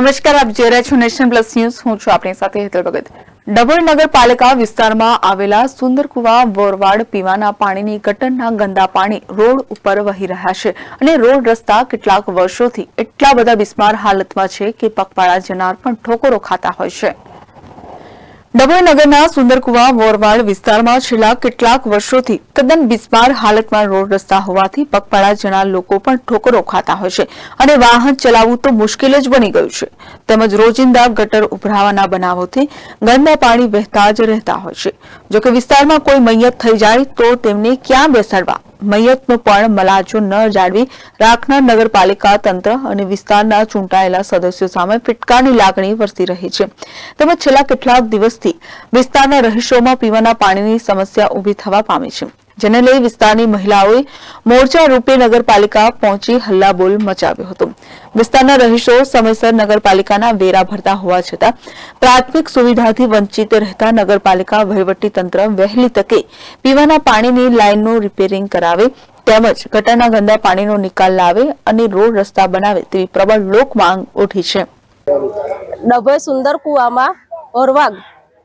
નમસ્કાર, આપ જોઈ રહ્યા છો નેશન પ્લસ ન્યૂઝ. હું છું આપણી સાથે હેતલ ભગત. ડભોઈ નગરપાલિકા વિસ્તારમાં આવેલા સુંદરકુવા બોરવાડ પીવાના પાણીની ગટરના ગંદા પાણી રોડ ઉપર વહી રહ્યા છે અને રોડ રસ્તા કેટલાક વર્ષોથી એટલા બધા બિસ્માર હાલતમાં છે કે પગપાળા જનાર પણ ઠોકરો ખાતા હોય છે. ડભોઈ નગરના સુંદરકુવા વોરવાડ વિસ્તારમાં છેલ્લા કેટલાક વર્ષોથી તદ્દન બિસ્માર હાલતમાં રોડ રસ્તા હોવાથી પગપાળા જણા લોકો પણ ઠોકરો ખાતા હોય છે અને વાહન ચલાવવું તો મુશ્કેલ જ બની ગયું છે. તેમજ રોજિંદા ગટર ઉભરાવાના બનાવોથી ગંદા પાણી વહેતા જ રહેતા હોય છે. જોકે વિસ્તારમાં કોઈ મૈયત થઈ જાય તો તેમને ક્યાં બેસાડવા? મૈયતનો પણ મલાજો ન જાળવી રાખનાર નગરપાલિકા તંત્ર અને વિસ્તારના ચૂંટાયેલા સદસ્યો સામે ફિટકારની લાગણી વરસી રહી છે. તેમજ છેલ્લા કેટલાક દિવસથી વિસ્તારના રહીશોમાં પીવાના પાણીની સમસ્યા ઊભી થવા પામી છે. જેને લઈ વિસ્તારની મહિલાઓએ મોરચા રૂપે નગરપાલિકા પહોંચી હલ્લાબોલ મચાવ્યો હતો. વિસ્તારના રહીશો સમયસર નગરપાલિકાના વેરા ભરતા હોવા છતાં પ્રાથમિક સુવિધાથી વંચિત રહેતા નગરપાલિકા તંત્ર વહેલી તકે પીવાના પાણીની લાઇનનું રિપેરિંગ કરાવે તેમજ ગટરના ગંદા પાણીનો નિકાલ લાવે અને રોડ રસ્તા બનાવે તેવી પ્રબળ લોક માંગ ઉઠી છે. ડભોઈ સુંદર કુવામાં ઓરવાગ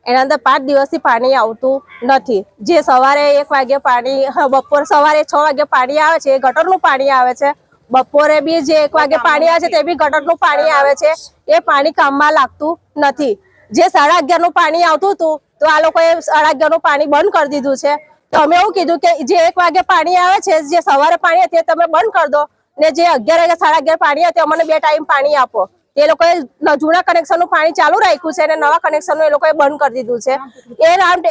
એના અંદર પાંચ દિવસથી પાણી આવતું નથી. જે સવારે એક વાગે પાણી બપોર સવારે છ વાગે પાણી આવે છે એ ગટરનું પાણી આવે છે. બપોરે બી જે એક વાગે પાણી આવે છે તે બી ગટરનું પાણી આવે છે. એ પાણી કામમાં લાગતું નથી. જે સાડા અગિયારનું પાણી આવતું હતું તો આ લોકોએ સાડા અગિયારનું પાણી બંધ કરી દીધું છે. તો અમે એવું કીધું કે જે એક વાગે પાણી આવે છે જે સવારે પાણી હતી તમે બંધ કરી દો. ને જે અગિયાર વાગે સાડા અગિયાર પાણી હતી અમને બે ટાઈમ પાણી આપો. એ લોકોએ જૂના કનેક્શનનું પાણી ચાલુ રાખ્યું છે અને નવા કનેક્શન એ લોકોએ બંધ કરી દીધું છે. એ રાઉન્ડ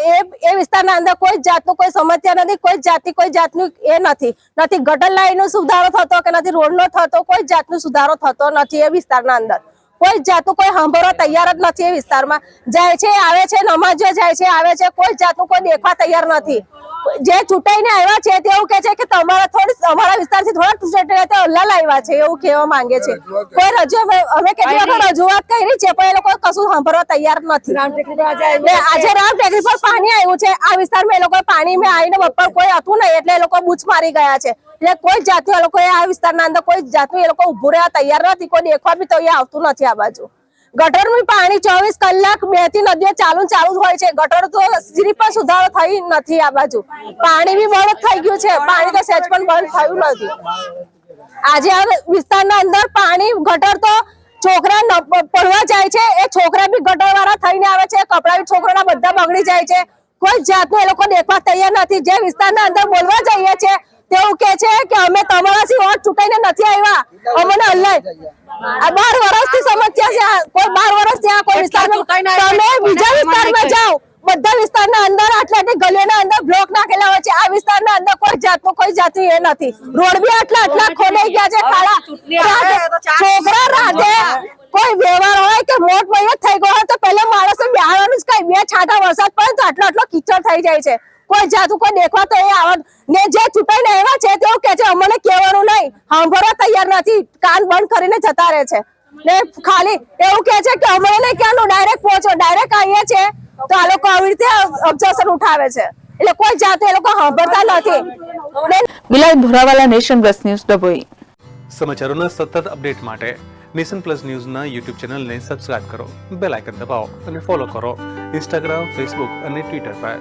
એ વિસ્તારના અંદર કોઈ જાતનું કોઈ સમસ્યા નથી, કોઈ જાતિ કોઈ જાતનું એ નથી. નથી ગટર લાઈનનો સુધારો થતો કે નથી રોડ નો થતો, કોઈ જાતનો સુધારો થતો નથી એ વિસ્તારના અંદર. કોઈ જાતનું કોઈ સાંભળવા તૈયાર જ નથી એ વિસ્તારમાં. જાય છે, આવે છે નમાજ જાય છે, આવે છે, કોઈ જાતનું કોઈ દેખવા તૈયાર નથી. જે ચૂંટાઈને આવ્યા છે તેવું કે છે કે તમારા થોડી અમારા વિસ્તારથી થોડા તે હલ્લા લાવ્યા છે એવું કહેવા માંગે છે. કોઈ રજૂ અમે કેટલી વખત રજૂઆત કરી છે પણ એ લોકો કશું સાંભળવા તૈયાર નથી. આજે રામ ટેકરી પર પાણી આવ્યું છે આ વિસ્તારમાં એ લોકો પાણી મેં આવીને બપોર કોઈ હતું નહીં એટલે એ લોકો બૂચ મારી ગયા છે. એટલે કોઈ જાતનું એ લોકો આ વિસ્તારના અંદર કોઈ જાતનું એ લોકો ઉભું રહેવા તૈયાર નથી કોઈ દેખવા બી તો અહીંયા આવતું નથી આ બાજુ. ગટરનું પાણી ચોવીસ કલાક મેથી નદીઓ ચાલુ ચાલુ હોય છે. ગટર તો સીરી પણ સુધારો થઈ નથી આ બાજુ. પાણી બી બંધ થઈ ગયું છે. પાણી તો સેજ પણ બંધ થયું નથી. આજે આ વિસ્તારના અંદર પાણી, ગટર તો છોકરા પડવા જાય છે. એ છોકરા બી ગટર વાળા થઈને આવે છે. કપડા બી છોકરાના બધા બગડી જાય છે. કોઈ જાતનું એ લોકો દેખવા તૈયાર નથી. જે વિસ્તારના અંદર બોલવા જઈએ છે તેવું કે છે કે અમે તમારાથી વોટ ચૂંટાઈને નથી આવ્યા. અમને અલ્લાહ આ બાર વર્ષથી સમસ્યા છે. કોઈ બાર વર્ષ આ કોઈ વિસ્તારમાં તમે બીજા વિસ્તારમાં જાઓ. બધા વિસ્તારના અંદર આટલા ગલીઓના અંદર બ્લોક નાખેલા હોય છે. આ વિસ્તારના અંદર કોઈ જાતનું કોઈ જાતનું એ નથી. રોડ બી આટલા આટલા ખોલાઈ ગયા છે. ખાડા રાતે- છોકરા રાતે કોઈ વ્યવહાર હોય કે મોટ મહિને થઈ ગયો હોય તો પહેલા માણસો બિહારવાનું જ કઈ. બે છાંટા વરસાદ પડે તો આટલો આટલો કિચડ થઈ જાય છે. કોઈ જાતું કોઈ દેખવા તો એ આવત ને જે ચૂંટાઈને એવા છે તેઓ કે છે અમને કહેવાનું નહીં. સાંભળવા તૈયાર નથી. કાન બંધ કરીને જતા રહે છે. ને ખાલી એવું કે છે કે અમને નહીં ક્યાંનું? ડાયરેક્ટ પહોંચો. ડાયરેક્ટ આવીએ છે. તો આ લોકો આવી રીતે ઓબ્ઝર્વેશન ઉઠાવે છે. એટલે કોઈ જાતે એ લોકો સાંભળતા નથી. Bilal Bhorawala nation plus news Dabhoi સમાચારોના સતત અપડેટ માટે નેશન પ્લસ ન્યૂઝના યુટ્યુબ ચેનલને સબસ્ક્રાઇબ કરો. બેલ આઇકન દબાવો અને ફોલો કરો. ઇન્સ્ટાગ્રામ ફેસબુક અને ટ્વિટર પર.